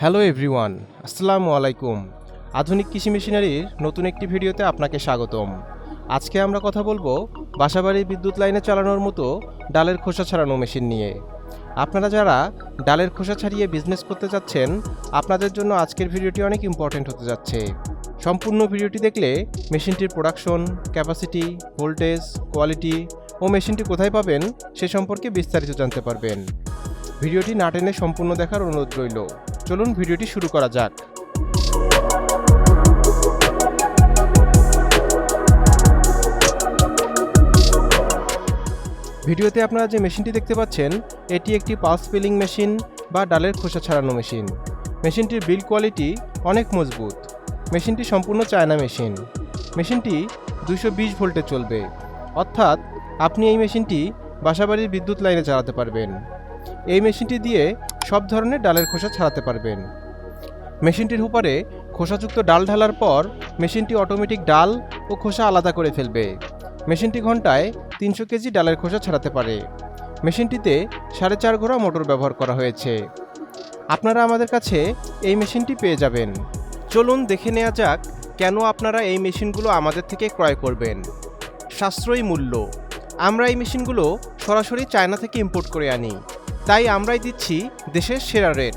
Hello everyone, আসসালামু আলাইকুম। আধুনিক কৃষি মেশিনারির নতুন একটি ভিডিওতে আপনাকে স্বাগতম। আজকে আমরা কথা বলব বাসাবাড়ির বিদ্যুৎ লাইনে চালানোর মতো ডালের খোসা ছাড়ানো মেশিন নিয়ে। আপনারা যারা ডালের খোসা ছাড়িয়ে বিজনেস করতে চাচ্ছেন আপনাদের জন্য আজকের ভিডিওটি অনেক ইম্পর্ট্যান্ট হতে যাচ্ছে। সম্পূর্ণ ভিডিওটি দেখলে মেশিনটির প্রোডাকশন ক্যাপাসিটি ভোল্টেজ কোয়ালিটি ও মেশিনটি কোথায় পাবেন সে সম্পর্কে বিস্তারিত জানতে পারবেন। ভিডিওটি না টেনে সম্পূর্ণ দেখার অনুরোধ রইল। চলুন ভিডিওটি শুরু করা যাক। ভিডিওতে আপনারা যে মেশিনটি দেখতে পাচ্ছেন, এটি একটি পালস ফিলিং মেশিন বা ডালের খোসা ছাড়ানো মেশিন। মেশিনটির বিল কোয়ালিটি অনেক মজবুত। মেশিনটি সম্পূর্ণ চায়না মেশিন। মেশিনটি দুশো বিশ ভোল্টে চলবে। অর্থাৎ আপনি এই মেশিনটি বাসাবাড়ির বিদ্যুৎ লাইনে চালাতে পারবেন। এই মেশিনটি দিয়ে সব ধরনের ডালের খোসা ছাড়াতে পারবেন। মেশিনটির উপরে খোসাযুক্ত ডাল ঢালার পর মেশিনটি অটোমেটিক ডাল ও খোসা আলাদা করে ফেলবে। মেশিনটি ঘন্টায় তিনশো কেজি ডালের খোসা ছাড়াতে পারে। মেশিনটিতে সাড়ে চার ঘোড়া মোটর ব্যবহার করা হয়েছে। আপনারা আমাদের কাছে এই মেশিনটি পেয়ে যাবেন। চলুন দেখে নেওয়া যাক কেন আপনারা এই মেশিনগুলো আমাদের থেকে ক্রয় করবেন। সাশ্রয়ী মূল্য। আমরা এই মেশিনগুলো সরাসরি চায়না থেকে ইম্পোর্ট করে আনি। তাই আমরাই দিচ্ছি দেশের সেরা রেট।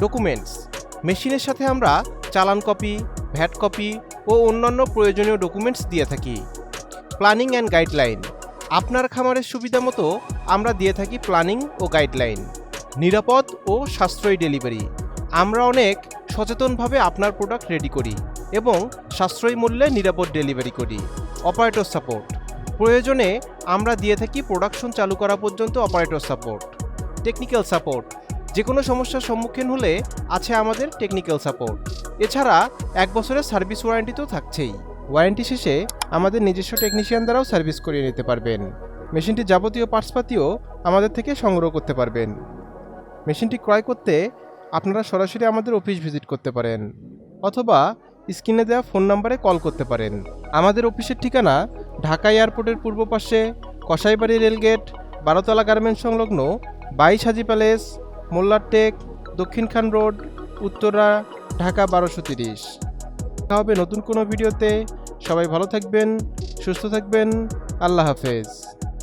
ডকুমেন্টস। মেশিনের সাথে আমরা চালান কপি, ভ্যাট কপি ও অন্যান্য প্রয়োজনীয় ডকুমেন্টস দিয়ে থাকি। Planning and guideline. আপনার খামারের সুবিধা মতো আমরা দিয়ে থাকি প্ল্যানিং ও গাইডলাইন। নিরাপদ ও সাশ্রয়ী ডেলিভারি। আমরা অনেক সচেতনভাবে আপনার প্রোডাক্ট রেডি করি এবং সাশ্রয়ী মূল্যে নিরাপদ ডেলিভারি করি। Operator support. প্রয়োজনে আমরা দিয়ে থাকি প্রোডাকশন চালু করা পর্যন্ত অপারেটর সাপোর্ট। টেকনিক্যাল সাপোর্ট যে কোনো সমস্যার সম্মুখীন হলে আছে আমাদের টেকনিক্যাল সাপোর্ট এছাড়া এক বছরের সার্ভিস ওয়ারেন্টি তো থাকছেই। ওয়ারেন্টি শেষে আমাদের নিজস্ব টেকনিশিয়ান দ্বারাও সার্ভিস করিয়ে নিতে পারবেন। মেশিনটি যাবতীয় পার্টসপাতিও আমাদের থেকে সংগ্রহ করতে পারবেন। মেশিনটি ক্রয় করতে আপনারা সরাসরি আমাদের অফিস ভিজিট করতে পারেন, অথবা স্ক্রিনে দেওয়া ফোন নাম্বারে কল করতে পারেন। আমাদের অফিসের ঠিকানা ঢাকা এয়ারপোর্টের পূর্ব পাশে কসাইবাড়ি রেলগেট, বারোতলা গার্মেন্টস সংলগ্ন বাইশ হাজি প্যালেস মোল্লারটেক দক্ষিণখান রোড, উত্তরা, ঢাকা বারোশো তিরিশ। দেখা হবে নতুন কোনো ভিডিওতে। সবাই ভালো থাকবেন, সুস্থ থাকবেন। আল্লাহ হাফেজ।